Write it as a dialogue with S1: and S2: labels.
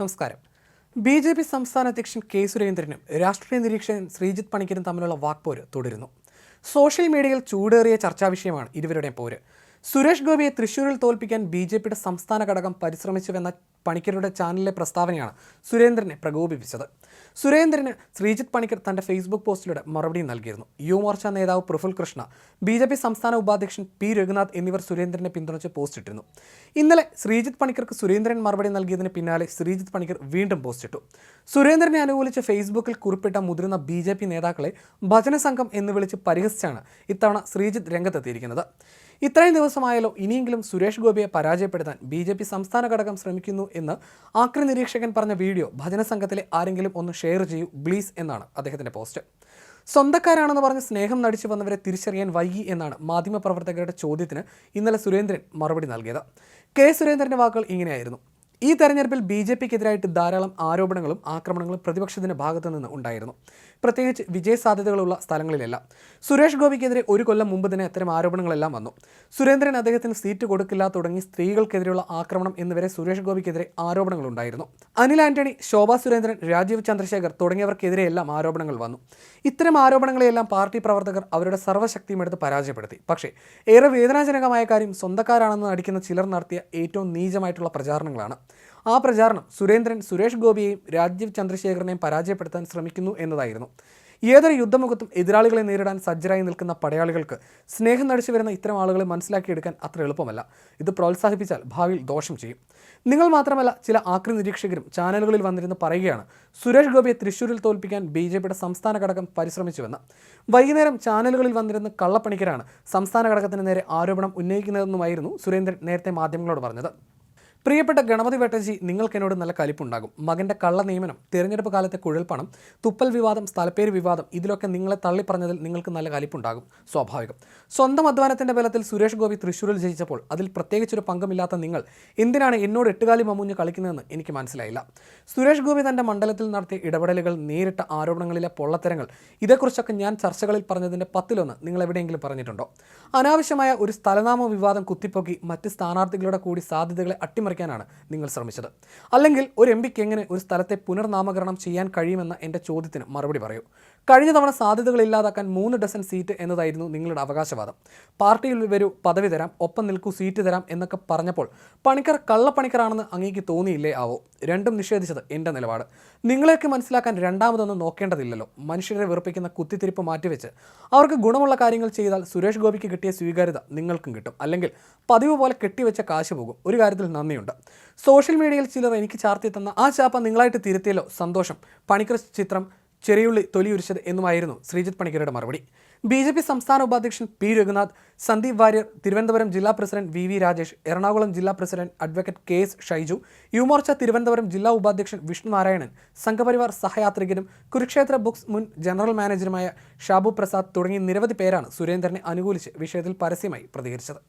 S1: നമസ്കാരം. B J P സംസ്ഥാന അധ്യക്ഷൻ കെ സുരേന്ദ്രനും രാഷ്ട്രീയ നിരീക്ഷകൻ ശ്രീജിത്ത് പണിക്കരും തമ്മിലുള്ള വാക്പോര് തുടരുന്നു. സോഷ്യൽ മീഡിയയിൽ ചൂടേറിയ ചർച്ചാ വിഷയമാണ് ഇരുവരുടെയും പോര്. സുരേഷ് ഗോപിയെ തൃശ്ശൂരിൽ തോൽപ്പിക്കാൻ ബി ജെ പിയുടെ സംസ്ഥാന ഘടകം പരിശ്രമിച്ചുവെന്ന പണിക്കരുടെ ചാനലിലെ പ്രസ്താവനയാണ് സുരേന്ദ്രനെ പ്രകോപിപ്പിച്ചത്. സുരേന്ദ്രന് ശ്രീജിത്ത് പണിക്കർ തന്റെ ഫേസ്ബുക്ക് പോസ്റ്റിലൂടെ മറുപടി നൽകിയിരുന്നു. യുവമോർച്ച നേതാവ് Praful Krishna B J P സംസ്ഥാന ഉപാധ്യക്ഷൻ പി രഘുനാഥ് എന്നിവർ സുരേന്ദ്രനെ പിന്തുണച്ച് പോസ്റ്റ് ഇട്ടിരുന്നു. ഇന്നലെ ശ്രീജിത്ത് പണിക്കർക്ക് സുരേന്ദ്രൻ മറുപടി നൽകിയതിന് പിന്നാലെ ശ്രീജിത്ത് പണിക്കർ വീണ്ടും പോസ്റ്റ് ഇട്ടു. സുരേന്ദ്രനെ അനുകൂലിച്ച് ഫേസ്ബുക്കിൽ കുറിപ്പിട്ട മുതിർന്ന ബി ജെ പി നേതാക്കളെ ഭജന സംഘം എന്ന് വിളിച്ച് പരിഹസിച്ചാണ് ഇത്തവണ ശ്രീജിത്ത് രംഗത്തെത്തിയിരിക്കുന്നത്. ഇത്രയും ദിവസമായാലോ ഇനിയെങ്കിലും സുരേഷ് ഗോപിയെ പരാജയപ്പെടുത്താൻ ബി ജെ പി സംസ്ഥാന ഘടകം ശ്രമിക്കുന്നു എന്ന് ആക്രി നിരീക്ഷകൻ പറഞ്ഞ വീഡിയോ ഭജന സംഘത്തിലെ ആരെങ്കിലും ഒന്ന് ഷെയർ ചെയ്യൂ ബ്ലീസ് എന്നാണ് അദ്ദേഹത്തിന്റെ പോസ്റ്റ്. സ്വന്തക്കാരാണെന്ന് പറഞ്ഞ് സ്നേഹം നടിച്ചു വന്നവരെ തിരിച്ചറിയാൻ വൈകി എന്നാണ് മാധ്യമപ്രവർത്തകരുടെ ചോദ്യത്തിന് ഇന്നലെ സുരേന്ദ്രൻ മറുപടി നൽകിയത്. കെ സുരേന്ദ്രന്റെ വാക്കുകൾ ഇങ്ങനെയായിരുന്നു. ഈ തെരഞ്ഞെടുപ്പിൽ ബി ജെ പിക്കെതിരായിട്ട് ധാരാളം ആരോപണങ്ങളും ആക്രമണങ്ങളും പ്രതിപക്ഷത്തിന്റെ ഭാഗത്തു നിന്ന് ഉണ്ടായിരുന്നു. പ്രത്യേകിച്ച് വിജയ സാധ്യതകളുള്ള സ്ഥലങ്ങളിലെല്ലാം. സുരേഷ് ഗോപിക്കെതിരെ ഒരു കൊല്ലം മുമ്പ് തന്നെ അത്തരം ആരോപണങ്ങളെല്ലാം വന്നു. സുരേന്ദ്രൻ അദ്ദേഹത്തിന് സീറ്റ് കൊടുക്കില്ല തുടങ്ങി സ്ത്രീകൾക്കെതിരെയുള്ള ആക്രമണം എന്നിവരെ സുരേഷ് ഗോപിക്കെതിരെ ആരോപണങ്ങളുണ്ടായിരുന്നു. അനിൽ ആന്റണി ശോഭാ സുരേന്ദ്രൻ രാജീവ് ചന്ദ്രശേഖർ തുടങ്ങിയവർക്കെതിരെയെല്ലാം ആരോപണങ്ങൾ വന്നു. ഇത്തരം ആരോപണങ്ങളെയെല്ലാം പാർട്ടി പ്രവർത്തകർ അവരുടെ സർവശക്തിയും എടുത്ത് പരാജയപ്പെടുത്തി. പക്ഷേ ഏറെ വേദനാജനകമായ കാര്യം സ്വന്തക്കാരാണെന്ന് നടിക്കുന്ന ചിലർ നടത്തിയ ഏറ്റവും നീചമായിട്ടുള്ള പ്രചാരണങ്ങളാണ്. ആ പ്രചാരണം സുരേന്ദ്രൻ സുരേഷ് ഗോപിയെയും രാജീവ് ചന്ദ്രശേഖരനെയും പരാജയപ്പെടുത്താൻ ശ്രമിക്കുന്നു എന്നതായിരുന്നു. ഏതൊരു യുദ്ധമുഖത്തും എതിരാളികളെ നേരിടാൻ സജ്ജരായി നിൽക്കുന്ന പടയാളികൾക്ക് സ്നേഹം നടിച്ചു വരുന്ന ഇത്തരം ആളുകളെ മനസ്സിലാക്കിയെടുക്കാൻ അത്ര എളുപ്പമല്ല. ഇത് പ്രോത്സാഹിപ്പിച്ചാൽ ഭാവിയിൽ ദോഷം ചെയ്യും. നിങ്ങൾ മാത്രമല്ല ചില ആക്രി നിരീക്ഷകരും ചാനലുകളിൽ വന്നിരുന്ന് പറയുകയാണ് സുരേഷ് ഗോപിയെ തൃശ്ശൂരിൽ തോൽപ്പിക്കാൻ ബി ജെ പിയുടെ സംസ്ഥാന ഘടകം പരിശ്രമിച്ചുവെന്ന്. വൈകുന്നേരം ചാനലുകളിൽ വന്നിരുന്ന കള്ളപ്പണിക്കരാണ് സംസ്ഥാന ഘടകത്തിന് നേരെ ആരോപണം ഉന്നയിക്കുന്നതെന്നുമായിരുന്നു സുരേന്ദ്രൻ നേരത്തെ മാധ്യമങ്ങളോട് പറഞ്ഞത്. പ്രിയപ്പെട്ട ഗണപതി വേട്ടജി നിങ്ങൾക്ക് എന്നോട് നല്ല കലിപ്പുണ്ടാകും. മകന്റെ കള്ള നിയമനം തിരഞ്ഞെടുപ്പ് കാലത്തെ കുഴൽപ്പണം തുപ്പൽ വിവാദം സ്ഥലപ്പേര് വിവാദം ഇതിലൊക്കെ നിങ്ങളെ തള്ളിപ്പറഞ്ഞതിൽ നിങ്ങൾക്ക് നല്ല കലിപ്പുണ്ടാകും. സ്വാഭാവികം. സ്വന്തം അധ്വാനത്തിന്റെ ബലത്തിൽ സുരേഷ് ഗോപി തൃശ്ശൂരിൽ ജയിച്ചപ്പോൾ അതിൽ പ്രത്യേകിച്ചൊരു പങ്കുമില്ലാത്ത നിങ്ങൾ എന്തിനാണ് എന്നോട് എട്ടുകാലി മമ്മൂഞ്ഞ് കളിക്കുന്നതെന്ന് എനിക്ക് മനസ്സിലായില്ല. സുരേഷ് ഗോപി തന്റെ മണ്ഡലത്തിൽ നടത്തിയ ഇടപെടലുകൾ നേരിട്ട ആരോപണങ്ങളിലെ പൊള്ളത്തരങ്ങൾ ഇതേക്കുറിച്ചൊക്കെ ഞാൻ ചർച്ചകളിൽ പറഞ്ഞതിന്റെ പത്തിലൊന്ന് നിങ്ങൾ എവിടെയെങ്കിലും പറഞ്ഞിട്ടുണ്ടോ? അനാവശ്യമായ ഒരു സ്ഥലനാമ വിവാദം കുത്തിപ്പൊക്കി മറ്റ് സ്ഥാനാർത്ഥികളുടെ കൂടി സാധ്യതകളെ അട്ടിമറി മറിക്കാനാണ് നിങ്ങൾ ശ്രമിച്ചത്. അല്ലെങ്കിൽ ഒരു എം പിക്ക് എങ്ങനെ ഒരു സ്ഥലത്തെ പുനർനാമകരണം ചെയ്യാൻ കഴിയുമെന്ന എന്റെ ചോദ്യത്തിന് മറുപടി പറയൂ. കഴിഞ്ഞ തവണ സാധ്യതകൾ ഇല്ലാതാക്കാൻ മൂന്ന് ഡസൻ സീറ്റ് എന്നതായിരുന്നു നിങ്ങളുടെ അവകാശവാദം. പാർട്ടിയിൽ വരൂ പദവി തരാം ഒപ്പം നിൽക്കൂ സീറ്റ് തരാം എന്നൊക്കെ പറഞ്ഞപ്പോൾ പണിക്കർ കള്ളപ്പണിക്കറാണെന്ന് അങ്ങേക്ക് തോന്നിയില്ലേ ആവോ? രണ്ടും നിഷേധിച്ചത് എന്റെ നിലപാട്. നിങ്ങളെയൊക്കെ മനസ്സിലാക്കാൻ രണ്ടാമതൊന്നും നോക്കേണ്ടതില്ലല്ലോ. മനുഷ്യരെ വെറുപ്പിക്കുന്ന കുത്തിത്തിരിപ്പ് മാറ്റിവെച്ച് അവർക്ക് ഗുണമുള്ള കാര്യങ്ങൾ ചെയ്താൽ സുരേഷ് ഗോപിക്ക് കിട്ടിയ സ്വീകാര്യത നിങ്ങൾക്കും കിട്ടും. അല്ലെങ്കിൽ പതിവ് പോലെ കെട്ടിവെച്ച കാശ് പോകും. ഒരു കാര്യത്തിൽ നന്ദിയുണ്ട്. സോഷ്യൽ മീഡിയയിൽ ചിലർ എനിക്ക് ചാർത്തി തന്ന ആ ചാപ്പ നിങ്ങളായിട്ട് തിരുത്തിയല്ലോ സന്തോഷം. പണിക്കർ ചിത്രം ചെറിയുള്ളി തൊലിയുരിച്ചത് എന്നുമായിരുന്നു ശ്രീജിത്ത് പണിക്കരുടെ മറുപടി. ബി ജെ പി സംസ്ഥാന ഉപാധ്യക്ഷൻ പി രഘുനാഥ് സന്ദീപ് വാര്യർ തിരുവനന്തപുരം ജില്ലാ president V V Rajesh Ernakulam ജില്ലാ president advocate K S Shaiju Yuvamorcha Thiruvananthapuram ജില്ലാ ഉപാധ്യക്ഷൻ വിഷ്ണു നാരായണൻ സംഘപരിവാർ സഹയാത്രികനും കുരുക്ഷേത്ര ബുക്സ് മുൻ ജനറൽ മാനേജറുമായ ഷാബു പ്രസാദ് തുടങ്ങിയ നിരവധി പേരാണ് സുരേന്ദ്രനെ അനുകൂലിച്ച് വിഷയത്തിൽ പരസ്യമായി പ്രതികരിച്ചത്.